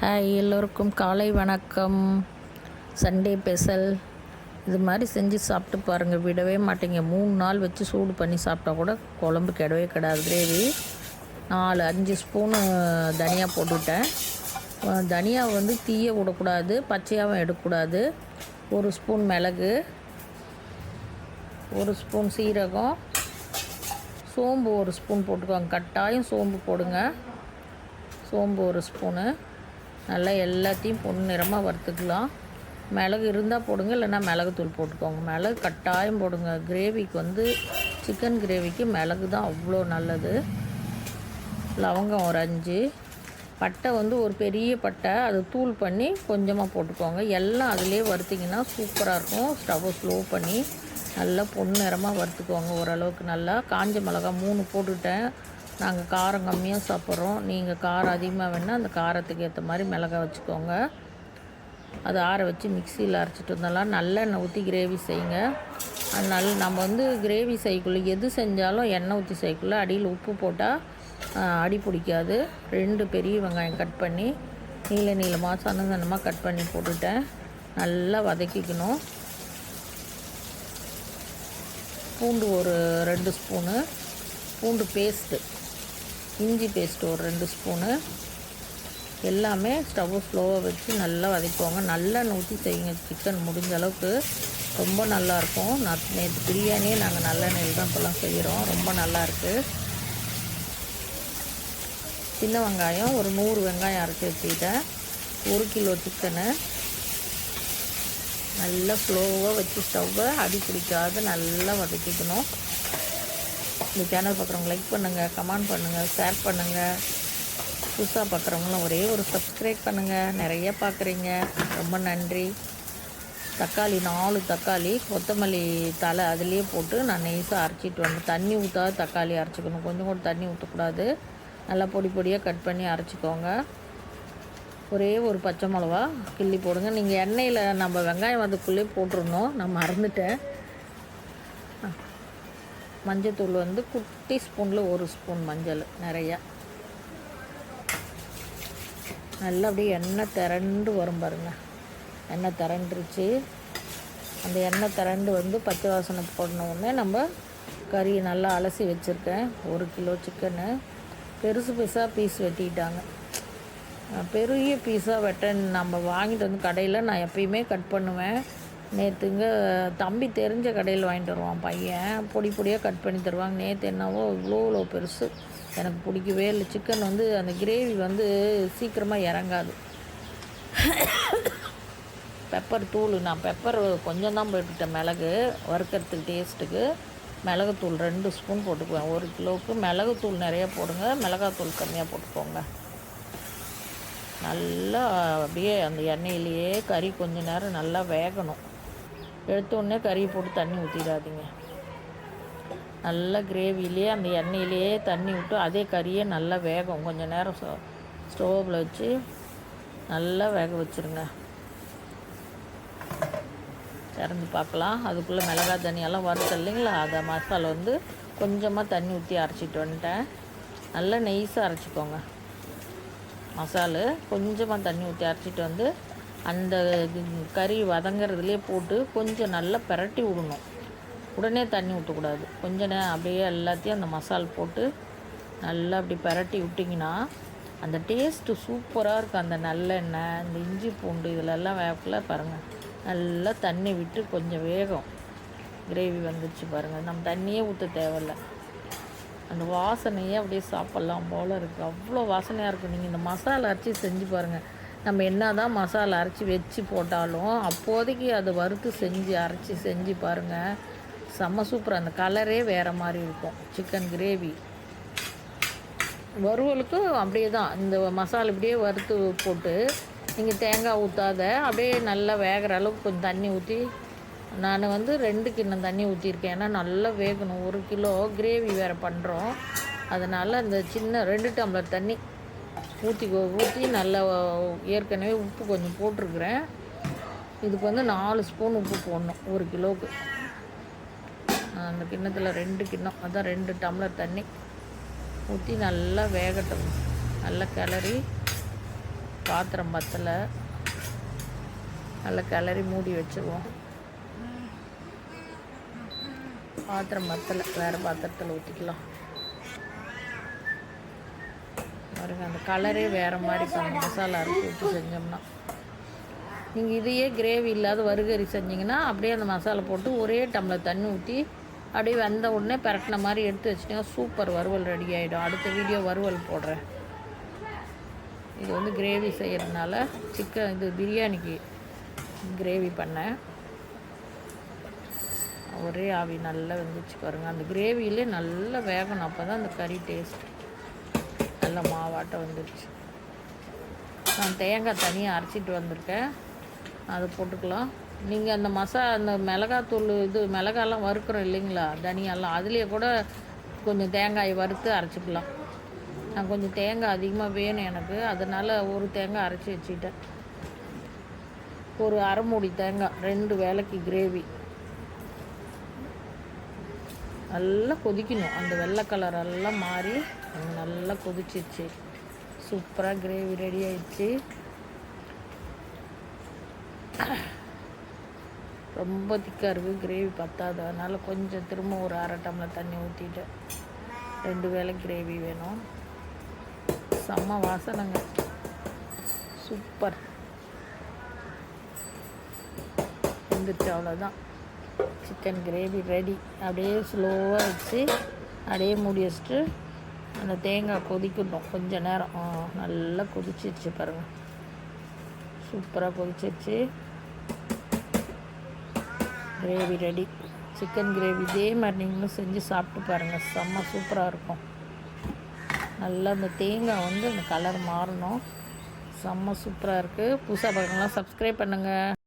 Hi எல்லோருக்கும் காலை வணக்கம். சண்டே ஸ்பெஷல் இது மாதிரி செஞ்சு சாப்பிட்டு பாருங்கள் விடவே மாட்டீங்க. மூணு நாள் வச்சு சூடு பண்ணி சாப்பிட்டா கூட குழம்பு கிடவே கிடாது. கிரேவி. நாலு அஞ்சு ஸ்பூனு தனியா போட்டுவிட்டேன் தனியா வந்து தீய விடக்கூடாது. பச்சையாகவும் எடுக்கக்கூடாது. ஒரு ஸ்பூன் மிளகு. ஒரு ஸ்பூன் சீரகம். சோம்பு ஒரு ஸ்பூன் போட்டுக்கோங்க. கட்டாயம் சோம்பு போடுங்க. சோம்பு ஒரு ஸ்பூனு நல்லா எல்லாத்தையும் பொண்ணு நிறமாக வறுத்துக்கலாம். மிளகு இருந்தால் போடுங்க இல்லைன்னா மிளகுத்தூள் போட்டுக்கோங்க. மிளகு கட்டாயம் போடுங்க. கிரேவிக்கு வந்து சிக்கன் கிரேவிக்கு மிளகு தான் அவ்வளோ நல்லது. லவங்கம் ஒரு அஞ்சு. பட்டை வந்து ஒரு பெரிய பட்டை அது தூள் பண்ணி கொஞ்சமாக போட்டுக்கோங்க. எல்லாம் அதிலே வறுத்திங்கன்னா சூப்பராக இருக்கும். ஸ்டவ்வை ஸ்லோ பண்ணி நல்லா பொன் நிறமாக வறுத்துக்கோங்க. ஓரளவுக்கு நல்லா காஞ்ச மிளகா மூணு போட்டுட்டேன். நாங்கள் காரம் கம்மியாக சாப்பிட்றோம். நீங்கள் காரம் அதிகமாக வேணால் அந்த காரத்துக்கு ஏற்ற மாதிரி மிளகா வச்சுக்கோங்க. அதை ஆற வச்சு மிக்சியில் அரைச்சிட்டு வந்தாலும் நல்லெண்ணெய் ஊற்றி கிரேவி செய்யுங்க. அதனால் நம்ம வந்து கிரேவி செய்யக்குள்ள எது செஞ்சாலும் எண்ணெய் ஊற்றி செய்யக்குள்ள அடியில் உப்பு போட்டால் அடி பிடிக்காது. ரெண்டு பெரிய வெங்காயம் கட் பண்ணி நீல நீளமாக சன்ன சன்னமாக கட் பண்ணி போட்டுட்டேன். நல்லா வதக்கிக்கணும். பூண்டு ஒரு ரெண்டு ஸ்பூனு. பூண்டு பேஸ்ட்டு. இஞ்சி பேஸ்ட்டு ஒரு ரெண்டு ஸ்பூனு எல்லாமே ஸ்டவ் ஸ்லோவாக வச்சு நல்லா வதக்குவாங்க. நல்லா ஊற்றி செய்யுங்க சிக்கன் முடிஞ்ச அளவுக்கு. ரொம்ப நல்லாயிருக்கும் நான் நேற்று பிரியாணியே நாங்கள் நல்லெண்ணெயில் தான் இப்போல்லாம் செய்கிறோம் ரொம்ப நல்லாயிருக்கு சின்ன வெங்காயம் ஒரு நூறு வெங்காயம் அரைச்சி வச்சுக்கிட்டேன். ஒரு கிலோ சிக்கனு நல்லா ஸ்லோவாக வச்சு ஸ்டவ்வை அடி பிடிக்காது நல்லா வதக்கிக்கணும். இந்த சேனல் பார்க்குறவங்க லைக் பண்ணுங்கள் கமெண்ட் பண்ணுங்கள் ஷேர் பண்ணுங்கள் புதுசாக பார்க்குறவங்களும் ஒரே ஒரு சப்ஸ்கிரைப் பண்ணுங்கள் நிறைய பார்க்குறீங்க. ரொம்ப நன்றி. தக்காளி நாலு தக்காளி கொத்தமல்லி தலை அதுலேயே போட்டு நான் நெய்ஸாக அரைச்சிட்டு வந்தேன் தண்ணி ஊற்றாத தக்காளி அரைச்சிக்கணும். கொஞ்சம் கூட தண்ணி ஊற்றக்கூடாது நல்லா பொடி பொடியாக கட் பண்ணி அரைச்சிக்கோங்க. ஒரே ஒரு பச்சை மிளவா கிள்ளி போடுங்க. நீங்கள் எண்ணெயில் நம்ம வெங்காயம் அதுக்குள்ளே போட்டுருணும் நான் மறந்துட்டேன். மஞ்சத்தூள் வந்து குட்டி ஸ்பூனில் ஒரு ஸ்பூன் மஞ்சள் நிறையா. நல்லா அப்படியே எண்ணெய் திரண்டு வரும் பாருங்க. எண்ணெய் திரண்டுருச்சு. அந்த எண்ணெய் திரண்டு வந்து பச்சை வாசனை போடின உடனே நம்ம கறி நல்லா அலசி வச்சுருக்கேன். ஒரு கிலோ சிக்கனு. பெருசு பெருசாக பீஸ் வெட்டிட்டாங்க. பெரிய பீஸாக வெட்ட நம்ம வாங்கிட்டு வந்து கடையில் நான் எப்பயுமே கட் பண்ணுவேன். நேற்றுங்க தம்பி தெரிஞ்ச கடையில் வாங்கிட்டு வருவான் பையன். பொடி பொடியாக கட் பண்ணி தருவாங்க. நேற்று என்னவோ இவ்வளோ இவ்வளோ பெருசு. எனக்கு பிடிக்கவே இல்லை. சிக்கன் வந்து அந்த கிரேவி வந்து சீக்கிரமாக இறங்காது. பெப்பர் தூள் நான் பெப்பர் கொஞ்சம் தான் போட்டுட்டேன் மிளகு வறுக்கிறதுக்கு டேஸ்ட்டுக்கு மிளகுத்தூள் ரெண்டு ஸ்பூன் போட்டுக்குவேன். ஒரு கிலோவுக்கு மிளகுத்தூள் நிறையா போடுங்க. மிளகாத்தூள் கம்மியாக போட்டுக்கோங்க. நல்லா அப்படியே அந்த எண்ணெயிலேயே கறி கொஞ்ச நேரம் நல்லா வேகணும். எடுத்த உடனே கறியை போட்டு தண்ணி ஊற்றிடாதீங்க நல்லா கிரேவிலேயே அந்த எண்ணெயிலேயே தண்ணி விட்டு அதே கறியே நல்லா வேகும் கொஞ்சம் நேரம் ஸ்டோவில் வச்சு நல்லா வேக வச்சுருங்க. திறந்து பார்க்கலாம். அதுக்குள்ளே மிளகாய் தண்ணியெல்லாம் வறுத்த இல்லைங்களா? அதை மசாலா வந்து கொஞ்சமாக தண்ணி ஊற்றி அரைச்சிட்டு வந்துட்டேன். நல்லா நெய்ஸாக அரைச்சிக்கோங்க. மசாலு கொஞ்சமாக தண்ணி ஊற்றி அரைச்சிட்டு வந்து அந்த கறி வதங்கிறதுலே போட்டு கொஞ்சம் நல்லா பிரட்டி விடணும். உடனே தண்ணி ஊற்றக்கூடாது கொஞ்ச நேரம் அப்படியே எல்லாத்தையும் அந்த மசால் போட்டு நல்லா அப்படி பிரட்டி விட்டிங்கன்னா அந்த டேஸ்ட்டு சூப்பராக இருக்கும். அந்த நல்லெண்ணெய் இந்த இஞ்சி பூண்டு இதிலெல்லாம் வேப்பில் பாருங்கள் நல்லா தண்ணி விட்டு கொஞ்சம் வேகம். கிரேவி வந்துச்சு பாருங்கள் நம்ம தண்ணியே ஊற்ற தேவையில்ல. அந்த வாசனையே அப்படியே சாப்பிட்லாம் போல் இருக்குது அவ்வளோ வாசனையாக இருக்கும். நீங்கள் இந்த மசாலா அரைச்சி செஞ்சு பாருங்கள் நம்ம என்ன தான் மசாலா அரைச்சி வச்சு போட்டாலும் அப்போதைக்கு அதை வறுத்து செஞ்சு அரைச்சி செஞ்சு பாருங்கள் செம்ம சூப்பர் அந்த கலரே வேறு மாதிரி இருக்கும். சிக்கன் கிரேவி வறுவலுக்கும் அப்படியே தான். இந்த மசாலா இப்படியே வறுத்து போட்டு நீங்கள் தேங்காய் ஊற்றாத அப்படியே நல்லா வேகிற அளவுக்கு கொஞ்சம் தண்ணி ஊற்றி நான் வந்து ரெண்டு கிண்ணம் தண்ணி ஊற்றிருக்கேன் ஏன்னா நல்லா வேகணும். ஒரு கிலோ கிரேவி வேறு பண்ணுறோம் அதனால் அந்த சின்ன ரெண்டு டம்ளர் தண்ணி ஊற்றி ஊற்றி நல்லா ஏற்கனவே உப்பு கொஞ்சம் போட்டிருக்கிறேன். இதுக்கு வந்து நாலு ஸ்பூன் உப்பு போடணும் ஒரு கிலோவுக்கு. அந்த கிண்ணத்தில் ரெண்டு கிண்ணம் அதான் ரெண்டு டம்ளர் தண்ணி. ஊற்றி நல்லா வேகட்டும். நல்லா கிளறி பாத்திரம் பத்தலை. நல்லா கிளறி மூடி வச்சுருவோம். பாத்திரம் பத்தலை வேறு பாத்திரத்தில் ஊற்றிக்கலாம் பாருங்க அந்த கலரே வேறு மாதிரி பண்ண மசாலா அரைச்சி ஊற்றி செஞ்சோம்னா. நீங்கள் இதையே கிரேவி இல்லாத வறுகறி செஞ்சிங்கன்னா அப்படியே அந்த மசாலா போட்டு ஒரே டம்ளர் தண்ணி ஊற்றி அப்படியே வந்த உடனே பரட்டின மாதிரி எடுத்து வச்சிட்டிங்கன்னா சூப்பர் வறுவல் ரெடி ஆகிடும் அடுத்த வீடியோ வறுவல் போடுறேன். இது வந்து கிரேவி செய்கிறதுனால சிக்கன் இது பிரியாணிக்கு கிரேவி பண்ணேன். ஒரே ஆவி நல்லா வெந்துச்சு பாருங்கள் அந்த கிரேவியிலே நல்லா வேகணும். அப்போ தான் அந்த கறி டேஸ்ட் நல்ல மாவாட்டம் வந்துடுச்சு நான் தேங்காய் தனியாக அரைச்சிட்டு வந்திருக்கேன். அதை போட்டுக்கலாம். நீங்கள் அந்த மசா அந்த மிளகாத்தூள் இது மிளகாலாம் வறுக்கிறோம் இல்லைங்களா? தனியாலாம். அதுலேயே கூட கொஞ்சம் தேங்காய் வறுத்து அரைச்சிக்கலாம். நான் கொஞ்சம் தேங்காய் அதிகமாக வேணும் எனக்கு. அதனால் ஒரு தேங்காய் அரைச்சி வச்சுக்கிட்டேன். ஒரு அரை மூடி தேங்காய் ரெண்டு வேலைக்கு கிரேவி. நல்லா கொதிக்கணும். அந்த வெள்ளை கலர் எல்லாம் மாறி நல்லா கொதிச்சிருச்சு. சூப்பராக கிரேவி ரெடி ஆயிடுச்சு. ரொம்ப திக்காக இருக்குது கிரேவி பத்தாது. அதனால் கொஞ்சம் திரும்ப ஒரு அரை டம்ளர் தண்ணி ஊற்றிட்டு ரெண்டு வேளை கிரேவி வேணும். செம்ம வாசனைங்க. சூப்பர். வந்துருச்சு அவ்வளோதான் சிக்கன் கிரேவி ரெடி அப்படியே ஸ்லோவாக வச்சு அப்படியே மூடி வச்சுட்டு அந்த தேங்காய் கொதிக்கட்டும் கொஞ்ச நேரம். நல்லா கொதிச்சிருச்சு பாருங்கள் சூப்பராக கொதிச்சிருச்சு. கிரேவி ரெடி சிக்கன் கிரேவி இதே மாதிரி நீங்களும் செஞ்சு சாப்பிட்டு பாருங்கள் செம்ம சூப்பராக இருக்கும். நல்லா அந்த தேங்காய் வந்து அந்த கலர் மாறணும். செம்ம சூப்பராக இருக்குது புதுசாக பார்க்கலாம் சப்ஸ்கிரைப் பண்ணுங்கள்